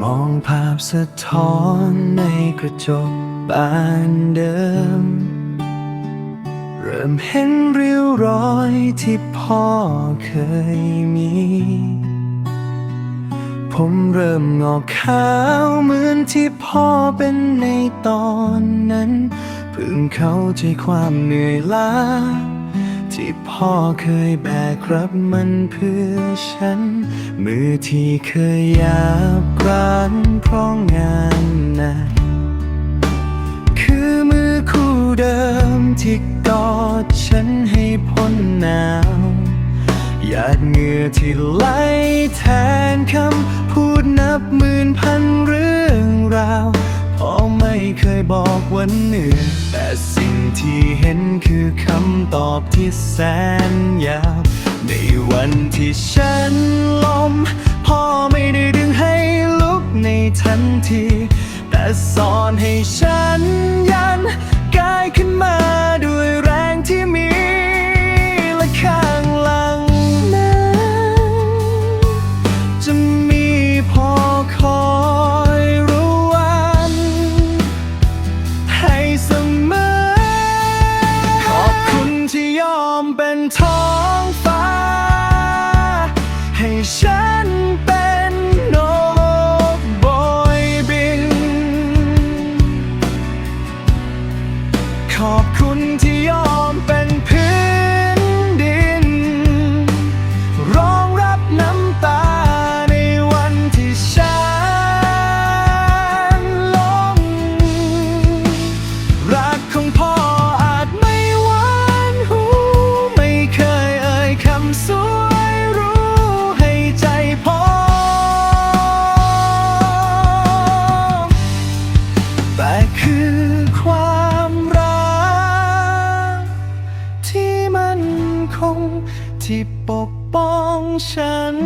มองภาพสะท้อนในกระจกบานเดิม เริ่มเห็นริ้วรอยที่พ่อเคยมี ผมเริ่มงอกขาวเหมือนที่พ่อเป็นในตอนนั้น เพิ่งเข้าใจความเหนื่อยล้า ที่พ่อเคยแบกรับมันเพื่อฉัน มือที่เคยหยาบกร้านเพราะงานหนักคือมือคู่เดิมที่กอดฉันให้พ้นหนาวหยาดเหงื่อที่ไหลแทนคำพูดนับหมื่นพันเรื่องราวพ่อ ไม่เคยบอกวันเหนื่อยแต่สิ่งที่เห็นคือคำตอบที่แสนยาวในวันที่ฉันล้มพ่อไม่ได้ดึงให้ลุกในทันที แต่สอนให้ฉันยันกายขึ้นมาด้วยแรงที่มี ขอบคุณที่ยอมเป็นเพื่อน ที่ปกป้องฉัน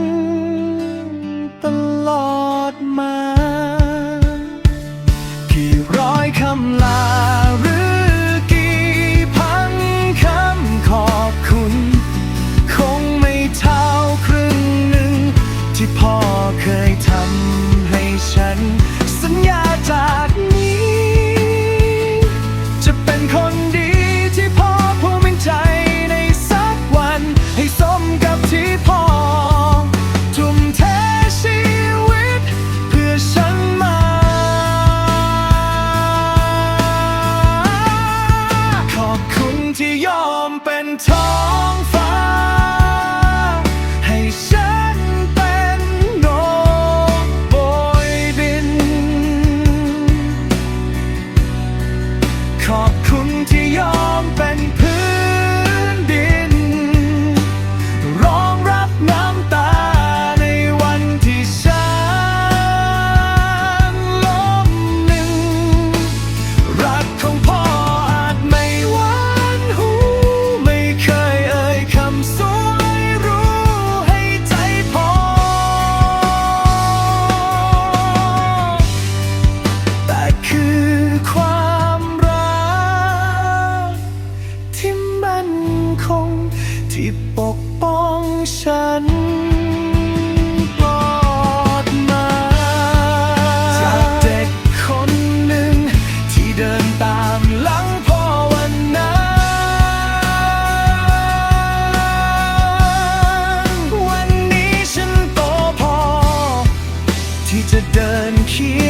ตลอดมา กี่ร้อยคำลา ขอบคุณที่ยอมเป็น ที่ปกป้องฉันปลอดมาจากเด็กคนหนึ่ง ที่เดินตามหลังพ่อวันนั้นวันนี้ฉันโตพอ ที่จะเดินเคียง